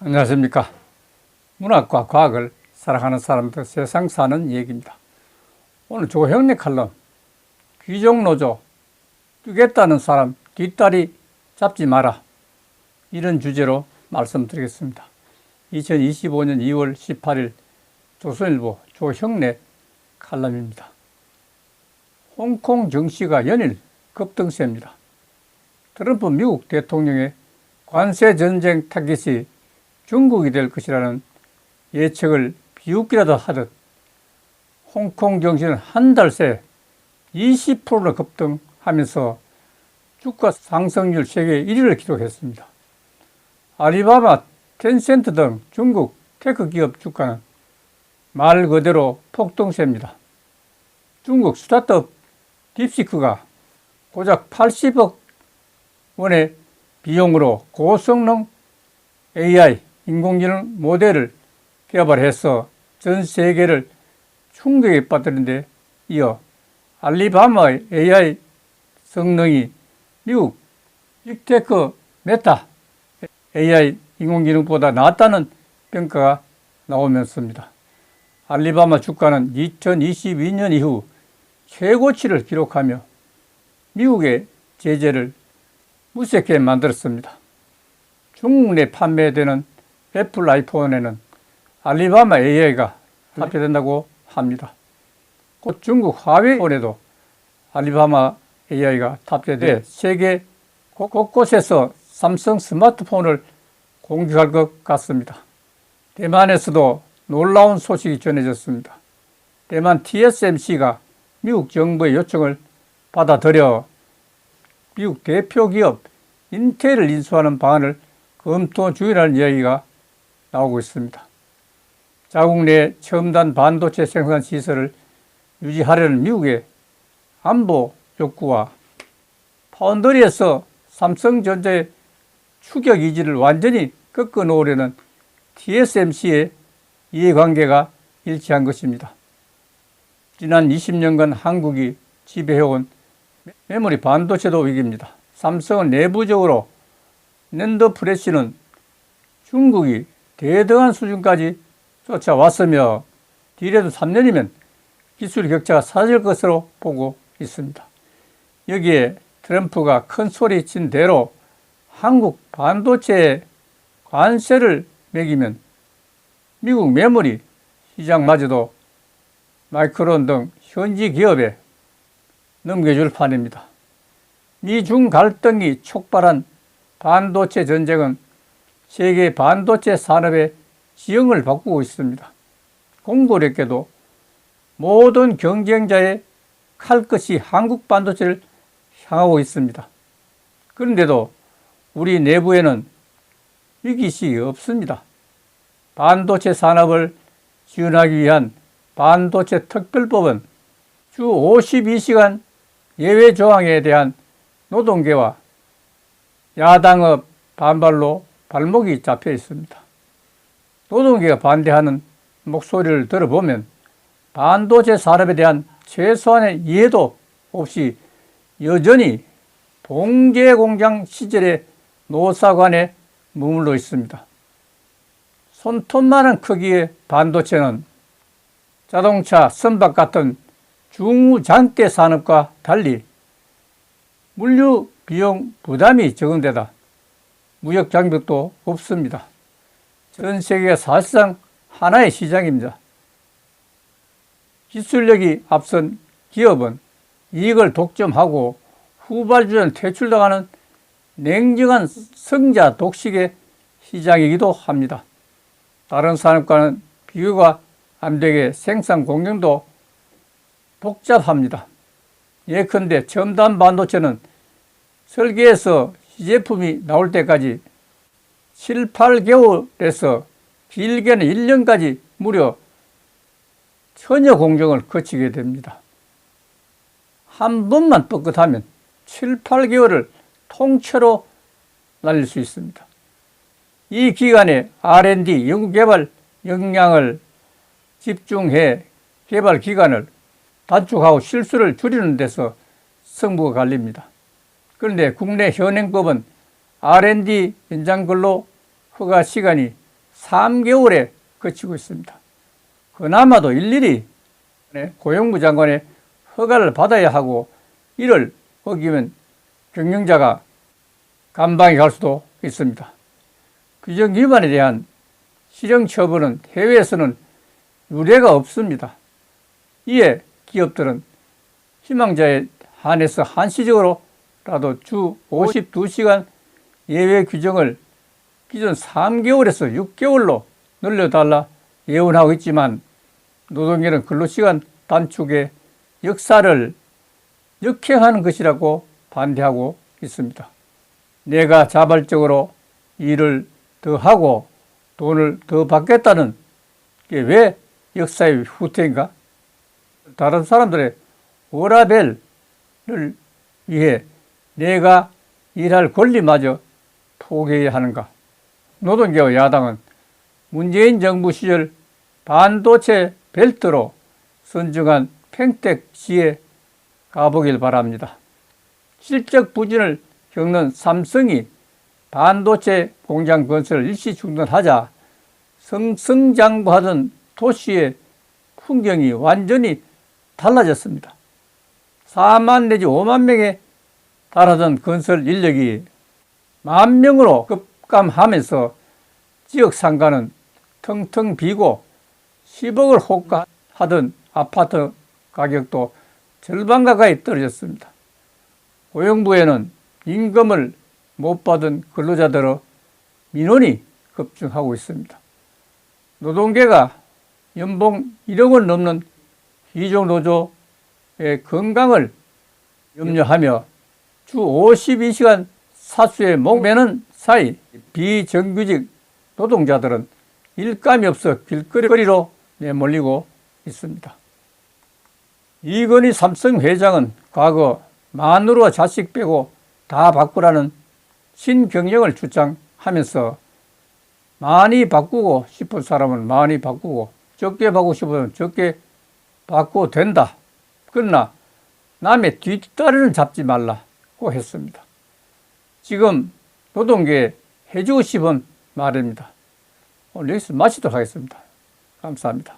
안녕하십니까. 문학과 과학을 사랑하는 사람들 세상 사는 얘기입니다. 오늘 조형래 칼럼 귀족노조 뛰겠다는 사람 뒷다리 잡지 마라 이런 주제로 말씀드리겠습니다. 2025년 2월 18일 조선일보 조형래 칼럼입니다. 홍콩 증시가 연일 급등세입니다. 트럼프 미국 대통령의 관세 전쟁 타깃이 중국이 될 것이라는 예측을 비웃기라도 하듯 홍콩 정시는 한 달 새 20%나 급등하면서 주가 상승률 세계 1위를 기록했습니다. 아리바바, 텐센트 등 중국 테크 기업 주가는 말 그대로 폭등세입니다. 중국 스타트업 딥시크가 고작 80억 원의 비용으로 고성능 AI 인공지능 모델을 개발해서 전 세계를 충격에 빠뜨리는데 이어 알리바마의 AI 성능이 미국 빅테크 메타 AI 인공지능보다 낫다는 평가가 나오면서입니다. 알리바마 주가는 2022년 이후 최고치를 기록하며 미국의 제재를 무색하게 만들었습니다. 중국 내 판매되는 애플 아이폰에는 알리바마 AI가 탑재된다고 합니다. 곧 중국 화웨이폰에도 알리바마 AI가 탑재돼 세계 곳곳에서 삼성 스마트폰을 공격할 것 같습니다. 대만에서도 놀라운 소식이 전해졌습니다. 대만 TSMC가 미국 정부의 요청을 받아들여 미국 대표 기업 인텔을 인수하는 방안을 검토 중이라는 이야기가 나오고 있습니다. 자국 내 첨단 반도체 생산 시설을 유지하려는 미국의 안보 욕구와 파운더리에서 삼성전자의 추격 이지를 완전히 꺾어 놓으려는 TSMC의 이해관계가 일치한 것입니다. 지난 20년간 한국이 지배해온 메모리 반도체도 위기입니다. 삼성은 내부적으로 낸더 프레시는 중국이 대등한 수준까지 쫓아왔으며 뒤래도 3년이면 기술 격차가 사라질 것으로 보고 있습니다. 여기에 트럼프가 큰 소리 친 대로 한국 반도체에 관세를 매기면 미국 메모리 시장마저도 마이크론 등 현지 기업에 넘겨줄 판입니다. 미중 갈등이 촉발한 반도체 전쟁은 세계 반도체 산업의 지형을 바꾸고 있습니다. 공교롭게도 모든 경쟁자의 칼끝이 한국 반도체를 향하고 있습니다. 그런데도 우리 내부에는 위기식이 없습니다. 반도체 산업을 지원하기 위한 반도체 특별법은 주 52시간 예외 조항에 대한 노동계와 야당의 반발로 발목이 잡혀 있습니다. 노동계가 반대하는 목소리를 들어보면 반도체 산업에 대한 최소한의 이해도 없이 여전히 봉제 공장 시절의 노사관에 머물러 있습니다. 손톱만한 크기의 반도체는 자동차, 선박 같은 중장대 산업과 달리 물류 비용 부담이 적은 데다 무역 장벽도 없습니다. 전 세계가 사실상 하나의 시장입니다. 기술력이 앞선 기업은 이익을 독점하고 후발주는 퇴출당하는 냉정한 성자 독식의 시장이기도 합니다. 다른 산업과는 비교가 안 되게 생산 공정도 복잡합니다. 예컨대 첨단 반도체는 설계에서 시제품이 나올 때까지 7, 8개월에서 길게는 1년까지 무려 천여 공정을 거치게 됩니다. 한 번만 뻣끗하면 7, 8개월을 통째로 날릴 수 있습니다. 이 기간에 R&D 연구개발 역량을 집중해 개발 기간을 단축하고 실수를 줄이는 데서 승부가 갈립니다. 그런데 국내 현행법은 R&D 연장 근로 허가 시간이 3개월에 그치고 있습니다. 그나마도 일일이 고용부 장관의 허가를 받아야 하고 이를 어기면 경영자가 감방에 갈 수도 있습니다. 규정 위반에 대한 실형 처분은 해외에서는 유례가 없습니다. 이에 기업들은 희망자에 한해서 한시적으로라도 주 52시간 예외 규정을 기존 3개월에서 6개월로 늘려달라 예언하고 있지만 노동계는 근로시간 단축의 역사를 역행하는 것이라고 반대하고 있습니다. 내가 자발적으로 일을 더 하고 돈을 더 받겠다는 게 왜 역사의 후퇴인가? 다른 사람들의 워라벨을 위해 내가 일할 권리마저 포기해야 하는가? 노동계와 야당은 문재인 정부 시절 반도체 벨트로 선정한 팽택 시에 가보길 바랍니다. 실적 부진을 겪는 삼성이 반도체 공장 건설을 일시 중단하자 성성장구하던 도시의 풍경이 완전히 달라졌습니다. 4만 내지 5만 명에 달하던 건설 인력이 만 명으로 급감하면서 지역 상가는 텅텅 비고 10억을 호가하던 아파트 가격도 절반 가까이 떨어졌습니다. 고용부에는 임금을 못 받은 근로자들의 민원이 급증하고 있습니다. 노동계가 연봉 1억 원 넘는 이종 노조의 건강을 염려하며 주 52시간 사수에 목매는 사이 비정규직 노동자들은 일감이 없어 길거리로 내몰리고 있습니다. 이건희 삼성 회장은 과거 마누라 자식 빼고 다 바꾸라는 신경영을 주장하면서 많이 바꾸고 싶은 사람은 많이 바꾸고 적게 바꾸고 싶으면 적게 바꾸고 된다. 그러나 남의 뒷다리는 잡지 말라고 했습니다. 지금 노동계에 해주고 싶은 말입니다. 오늘 여기서 마치도록 하겠습니다. 감사합니다.